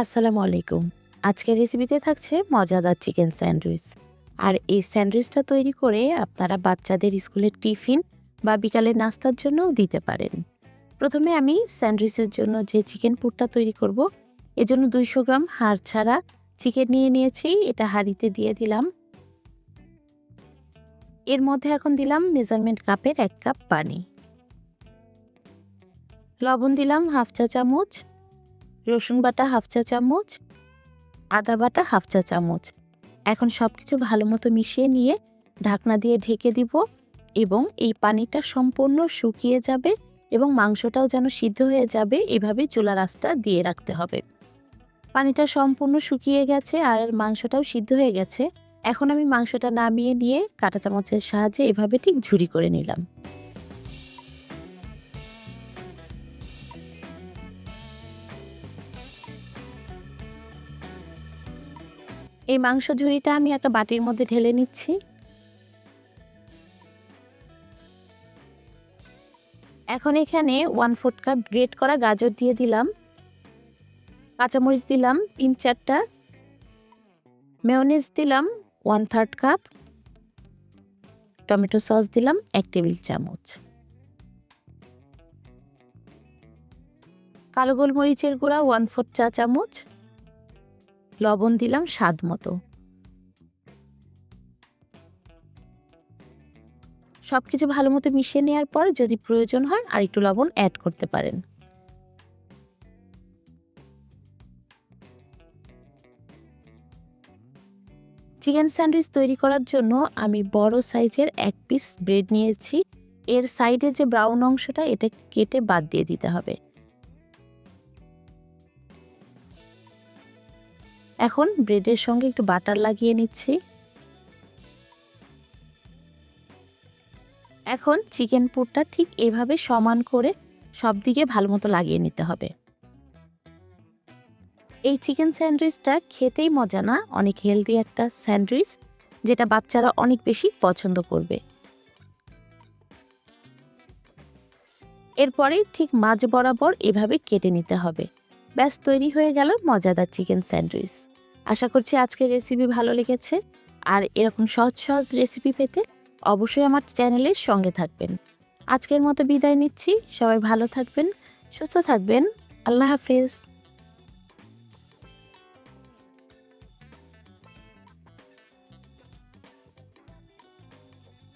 আসসালামু আলাইকুম। আজকের রেসিপিতে থাকছে মজাদার চিকেন স্যান্ডউইচ আর এই স্যান্ডউইচটা তৈরি করে আপনারা বাচ্চাদের স্কুলের টিফিন বা বিকালের নাস্তার জন্যও দিতে পারেন। প্রথমে আমি স্যান্ডউইচের জন্য যে চিকেন পুরটা তৈরি করব, এজন্য দুইশো গ্রাম হাড় ছাড়া চিকেন নিয়ে নিয়েছি, এটা হাঁড়িতে দিয়ে দিলাম। এর মধ্যে এখন দিলাম মেজারমেন্ট কাপের এক কাপ পানি। লবণ দিলাম হাফ চা চামচ। রসুন বাটা হাফ চা চামচ, আদা বাটা হাফ চা চামচ। এখন সব কিছু ভালো মতো মিশিয়ে নিয়ে ঢাকনা দিয়ে ঢেকে দিব এবং এই পানিটা সম্পূর্ণ শুকিয়ে যাবে এবং মাংসটাও যেন সিদ্ধ হয়ে যাবে এভাবে চুলা রাসটা দিয়ে রাখতে হবে। পানিটা সম্পূর্ণ শুকিয়ে গেছে আর মাংসটাও সিদ্ধ হয়ে গেছে। এখন আমি মাংসটা নামিয়ে নিয়ে কাঁটা চামচের সাহায্যে এভাবে ঠিক ঝুরি করে নিলাম। এই মাংস ঝুড়িটা আমি একটা বাটির মধ্যে ঢেলে নিচ্ছি। এখন এখানে ওয়ান ফোর্থ কাপ গ্রেট করা গাজর দিয়ে দিলাম। কাঁচামরিচ দিলাম তিন চারটা। মেয়নিজ দিলাম one third cup tomato sauce দিলাম এক টেবিল চামচ। কালো গোলমরিচের গুঁড়া ওয়ান ফোর্থ চা চামচ। লবণ দিলাম স্বাদ মতো। সব কিছু ভালো মতো মিশিয়ে নেওয়ার পর যদি প্রয়োজন হয় আর একটু লবণ অ্যাড করতে পারেন। চিকেন স্যান্ডউইচ তৈরি করার জন্য আমি বড় সাইজের এক পিস ব্রেড নিয়েছি। এর সাইডে যে ব্রাউন অংশটা, এটা কেটে বাদ দিয়ে দিতে হবে। এখন ব্রেডের সঙ্গে একটু বাটার লাগিয়ে নিচ্ছি। এখন চিকেন পুরটা ঠিক এভাবে সমান করে সব দিকে ভালো মতো লাগিয়ে নিতে হবে। এই চিকেন স্যান্ডউইচটা খেতেই মজা না, অনেক হেলদি একটা স্যান্ডউইচ যেটা বাচ্চারা অনেক বেশি পছন্দ করবে। এরপরে ঠিক মাঝ বরাবর এভাবে কেটে নিতে হবে। ব্যাস, তৈরি হয়ে গেল মজাদার চিকেন স্যান্ডউইচ। আশা করছি আজকের রেসিপি ভালো লেগেছে। আর এরকম সহজ সহজ রেসিপি পেতে অবশ্যই আমার চ্যানেলের সঙ্গে থাকবেন। আজকের মতো বিদায় নিচ্ছি। সবাই ভালো থাকবেন, সুস্থ থাকবেন। আল্লাহ হাফেজ।